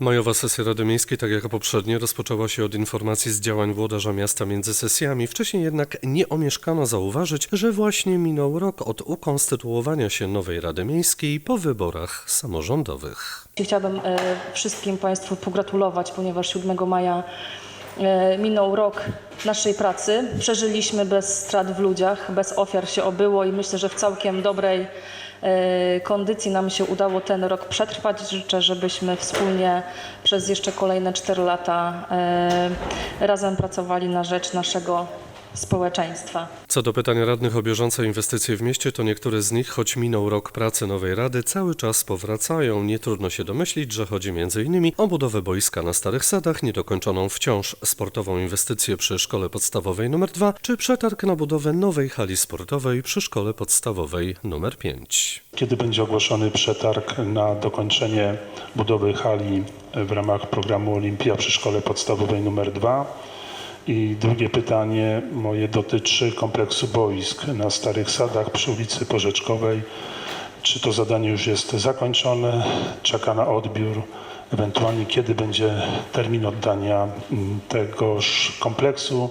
Majowa sesja Rady Miejskiej, tak jak poprzednie, rozpoczęła się od informacji z działań włodarza miasta między sesjami. Wcześniej jednak nie omieszkano zauważyć, że właśnie minął rok od ukonstytuowania się nowej Rady Miejskiej po wyborach samorządowych. Chciałabym e, wszystkim Państwu pogratulować, ponieważ 7 maja e, minął rok naszej pracy. Przeżyliśmy bez strat w ludziach, bez ofiar się obyło i myślę, że w całkiem dobrej kondycji nam się udało ten rok przetrwać. Życzę, żebyśmy wspólnie przez jeszcze kolejne 4 lata e, razem pracowali na rzecz naszego społeczeństwa. Co do pytania radnych o bieżące inwestycje w mieście, to niektóre z nich, choć minął rok pracy nowej rady, cały czas powracają. Nie trudno się domyślić, że chodzi m.in. o budowę boiska na Starych Sadach, niedokończoną wciąż sportową inwestycję przy Szkole Podstawowej nr 2, czy przetarg na budowę nowej hali sportowej przy Szkole Podstawowej nr 5. Kiedy będzie ogłoszony przetarg na dokończenie budowy hali w ramach programu Olimpia przy szkole podstawowej nr 2? I drugie pytanie moje dotyczy kompleksu boisk na Starych Sadach przy ulicy Porzeczkowej. Czy to zadanie już jest zakończone? Czeka na odbiór? Ewentualnie kiedy będzie termin oddania tegoż kompleksu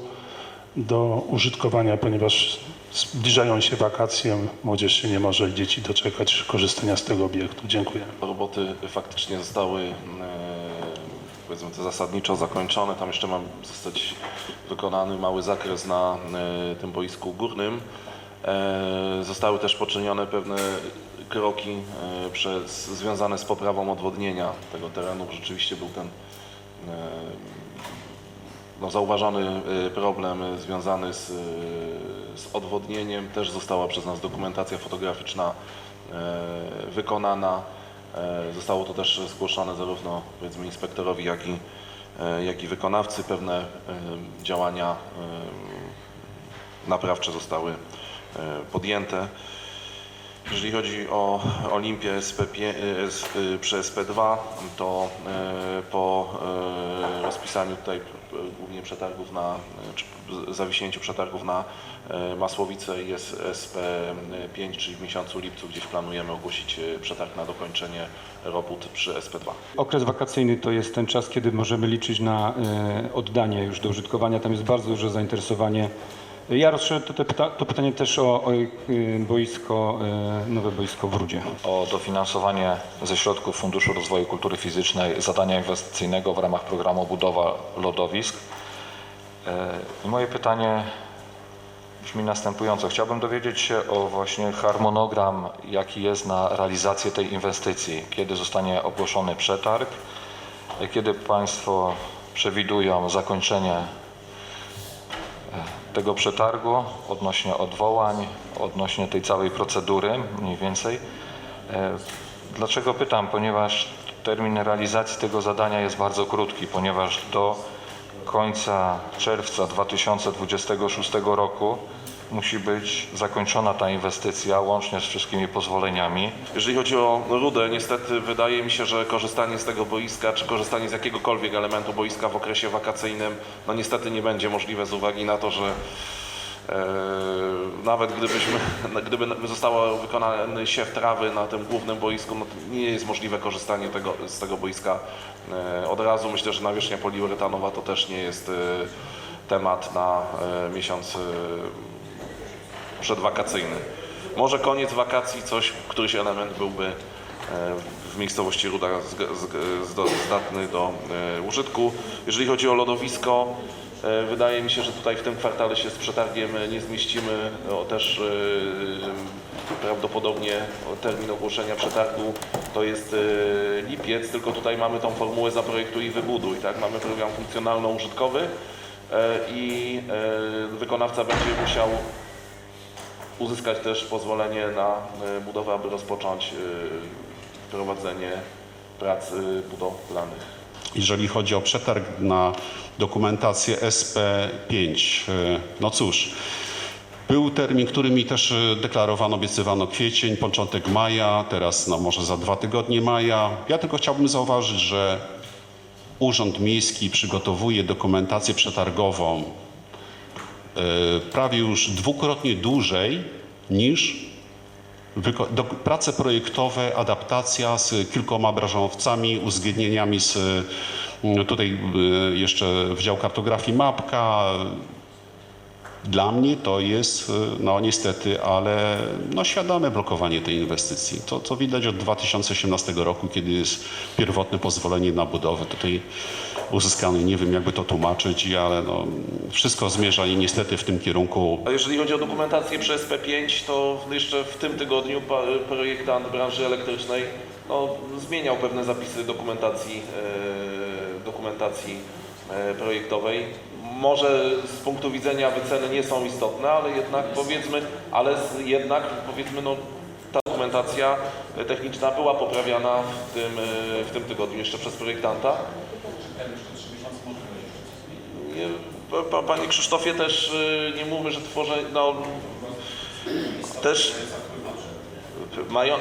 do użytkowania, ponieważ zbliżają się wakacje, młodzież się nie może i dzieci doczekać korzystania z tego obiektu. Dziękuję. Roboty faktycznie zostały e, powiedzmy to zasadniczo zakończone. Tam jeszcze ma zostać wykonany mały zakres na e, tym boisku górnym. E, Zostały też poczynione pewne kroki e, przez, związane z poprawą odwodnienia tego terenu. Rzeczywiście był ten no, zauważony y, problem związany z, z odwodnieniem. Też została przez nas dokumentacja fotograficzna wykonana. Y, Zostało to też zgłoszone zarówno powiedzmy inspektorowi, jak i, y, jak i wykonawcy. Pewne y, działania naprawcze zostały podjęte. Jeżeli chodzi o Olimpię SP5, y, S- y, przy SP2, to y, po rozpisaniu tutaj głównie przetargów na, czy zawiśnięciu przetargów na Masłowice jest SP5, czyli w miesiącu lipcu gdzieś planujemy ogłosić przetarg na dokończenie robót przy SP2. Okres wakacyjny to jest ten czas, kiedy możemy liczyć na e, oddanie już do użytkowania. Tam jest bardzo duże zainteresowanie. Ja rozszerzę to, to pytanie też o, o e, boisko, e, nowe boisko w Rudzie. o dofinansowanie ze środków Funduszu Rozwoju Kultury Fizycznej zadania inwestycyjnego w ramach programu Budowa Lodowisk. E, I moje pytanie brzmi następująco. Chciałbym dowiedzieć się o właśnie harmonogram, jaki jest na realizację tej inwestycji. Kiedy zostanie ogłoszony przetarg, kiedy Państwo przewidują zakończenie tego przetargu, odnośnie odwołań, odnośnie tej całej procedury mniej więcej. E, Dlaczego pytam? Ponieważ termin realizacji tego zadania jest bardzo krótki, ponieważ do końca czerwca 2026 roku musi być zakończona ta inwestycja łącznie z wszystkimi pozwoleniami. Jeżeli chodzi o rudę, niestety wydaje mi się, że korzystanie z tego boiska, czy korzystanie z jakiegokolwiek elementu boiska w okresie wakacyjnym, no niestety nie będzie możliwe z uwagi na to, że e, nawet gdybyśmy, gdyby zostało wykonany siew trawy na tym głównym boisku, no nie jest możliwe korzystanie tego, z tego boiska e, od razu. Myślę, że nawierzchnia poliuretanowa to też nie jest e, temat na miesiąc przedwakacyjny. Może koniec wakacji, coś, któryś element byłby e, w miejscowości Ruda zdatny do e, użytku. Jeżeli chodzi o lodowisko, e, wydaje mi się, że tutaj w tym kwartale się z przetargiem nie zmieścimy. O, też e, prawdopodobnie termin ogłoszenia przetargu to jest lipiec, tylko tutaj mamy tą formułę zaprojektuj i wybuduj. Tak? Mamy program funkcjonalno-użytkowy i wykonawca będzie musiał uzyskać też pozwolenie na e, budowę, aby rozpocząć e, prowadzenie prac e, budowlanych. jeżeli chodzi o przetarg na dokumentację SP5. e, No cóż, był termin, który mi też deklarowano, obiecywano kwiecień, początek maja, teraz no może za dwa tygodnie maja. Ja tylko chciałbym zauważyć, że Urząd Miejski przygotowuje dokumentację przetargową prawie już dwukrotnie dłużej niż prace projektowe, adaptacja z kilkoma branżowcami, uzgodnieniami z y, tutaj y, jeszcze Wydział Kartografii Mapka, dla mnie to jest, y, no niestety, ale no świadome blokowanie tej inwestycji. To, to widać od 2018 roku, kiedy jest pierwotne pozwolenie na budowę tutaj uzyskane. Nie wiem, jakby to tłumaczyć, ale no, wszystko zmierza i niestety w tym kierunku A jeżeli chodzi o dokumentację przez P5, to jeszcze w tym tygodniu projektant branży elektrycznej no, zmieniał pewne zapisy dokumentacji, e, dokumentacji e, projektowej. Może z punktu widzenia wyceny nie są istotne, ale jednak powiedzmy, ale jednak powiedzmy no, ta dokumentacja techniczna była poprawiana w tym, e, w tym tygodniu jeszcze przez projektanta. Nie, pa- pa- Panie Krzysztofie, też y, nie mówmy, że tworzę, no też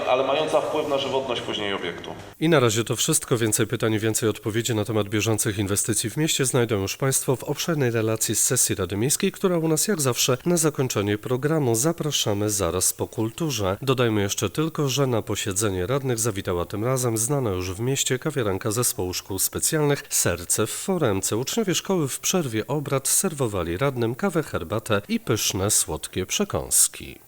ale mająca wpływ na żywotność później obiektu. I na razie to wszystko. Więcej pytań i więcej odpowiedzi na temat bieżących inwestycji w mieście znajdą już Państwo w obszernej relacji z sesji Rady Miejskiej, która u nas jak zawsze na zakończenie programu zapraszamy zaraz po kulturze. Dodajmy jeszcze tylko, że na posiedzenie radnych zawitała tym razem znana już w mieście kawiaranka zespołu szkół specjalnych Serce w Foremce. Uczniowie szkoły w przerwie obrad serwowali radnym kawę, herbatę i pyszne słodkie przekąski.